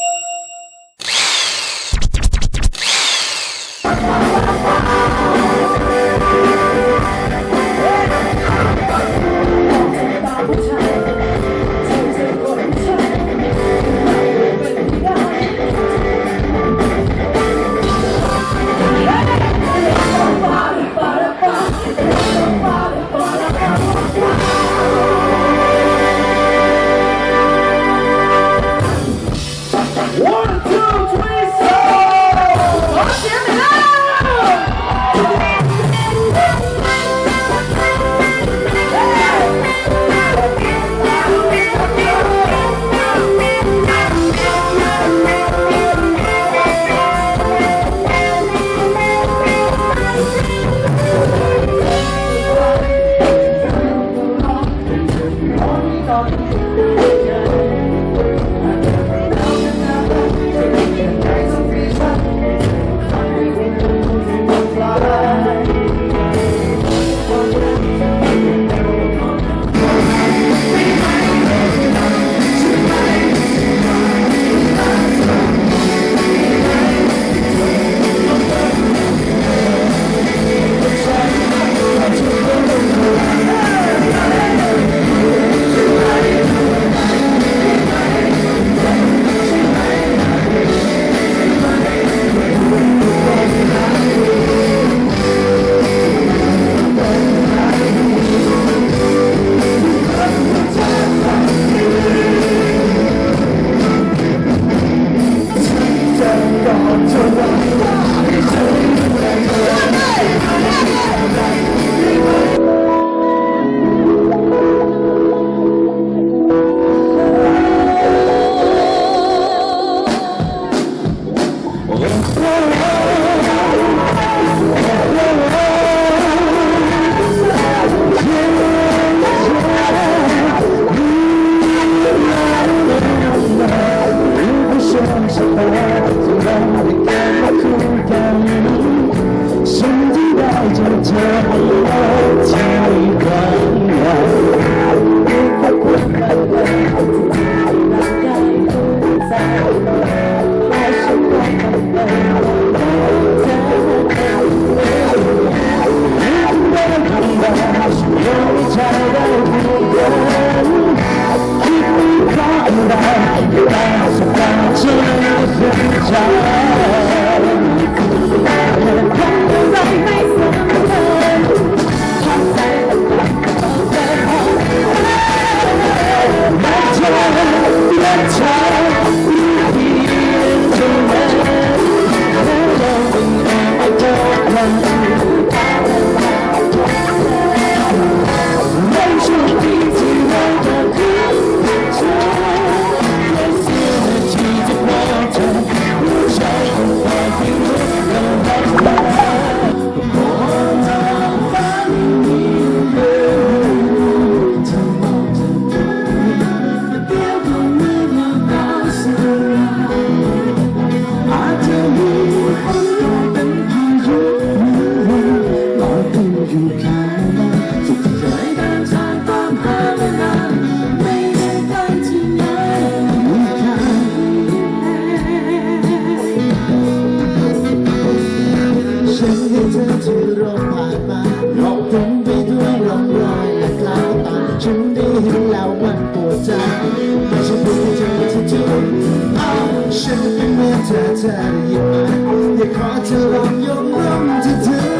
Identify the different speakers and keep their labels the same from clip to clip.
Speaker 1: you Whoa, whoa. ากขอเ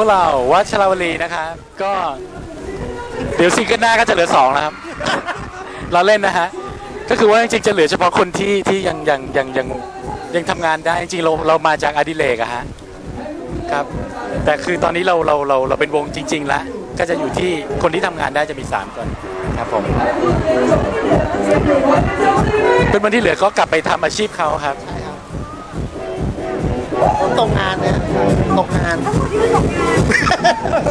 Speaker 1: พวกเราวั
Speaker 2: ชราวลีนะคะก็เดี๋ยวซิงเกิลหน้าก็จะเหลือสองแล้วครับ เราเล่นนะฮะก็คือว่าจริงๆจะเหลือเฉพาะคนที่ที่ยังยังยังยังยังทำงานได้จริงๆเราเรามาจากอดิเลกอะฮะครับ แต่คือตอนนี้เราเราเราเราเป็นวงจริงๆแล้วก็จะอยู่ที่คนที่ทำงานได้จะมี 3 คนครับผมเป็นวันที่เหลือก็กลับไปทำอาชีพเขาครับ
Speaker 1: ตกงานเนี่ยตกงาน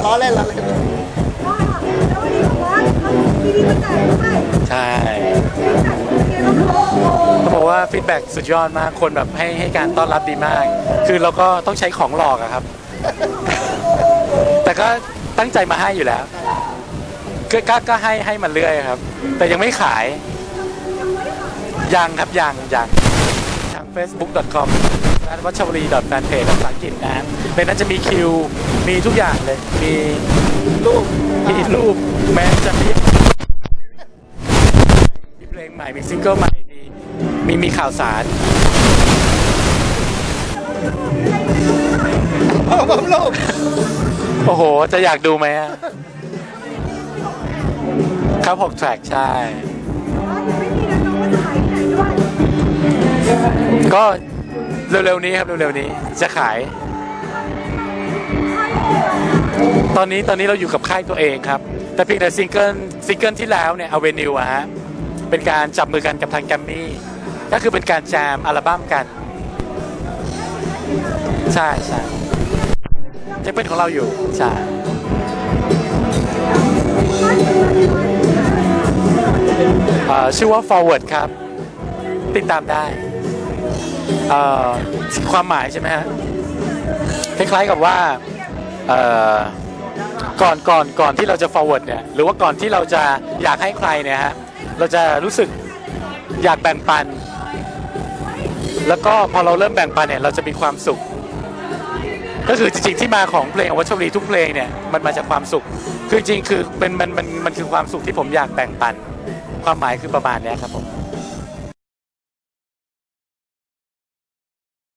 Speaker 1: ล้อเล่นล้อเล่น
Speaker 2: ใช่เขาบอกว่าฟีดแบ็กสุดยอดมาก คนแบบให้ให้การต้อนรับดีมาก คือเราก็ต้องใช้ของหลอกอะครับ แต่ก็ตั้งใจมาให้อยู่แล้ว ก็ก็ก็ให้ให้มันเรื่อยครับ แต่ยังไม่ขาย ยังครับยังยังทาง facebook.com ร้านวัชบุรี .fanpage ภาษาอังกฤษนะฮะในนั้นจะมีคิว มีทุกอย่างเลย มี
Speaker 1: ลูก
Speaker 2: มีรูป แม้จะมีมีเพลงใหม่ มีซิงเกิลใหม่ มี มีมีข่าวสาร
Speaker 1: ผมลูก
Speaker 2: โอ้โห จะอยากดูไหมอะครับหกแทร็กใช่ ก็ เร็วๆนี้ครับเร็วๆนี้จะขาย ตอนนี้ตอนนี้เราอยู่กับค่ายตัวเองครับ แต่เพียงแต่ซิงเกิลซิงเกิลที่แล้วเนี่ยเอาเวนิวอะฮะเป็นการจับมือกันกับทางแกมมี่ก็คือเป็นการแจมอัลบั้มกัน ใช่ใช่ยังเป็นของเราอยู่ใช่ชื่อว่า forward ครับ ติดตามได้ ความหมายใช่ไหมฮะคล้ายๆกับว่าก่อนก่อนก่อนที่เราจะ forward เนี่ยหรือว่าก่อนที่เราจะอยากให้ใครเนี่ยฮะเราจะรู้สึกอยากแบ่งปัน แล้วก็พอเราเริ่มแบ่งปันเนี่ยเราจะมีความสุข ก็คือจริงๆที่มาของเพลงวัชรีทุกเพลงเนี่ยมันมาจากความสุข คือจริงคือเป็นมันมันมันคือความสุขที่ผมอยากแบ่งปัน ความหมายคือประมาณนี้ครับผม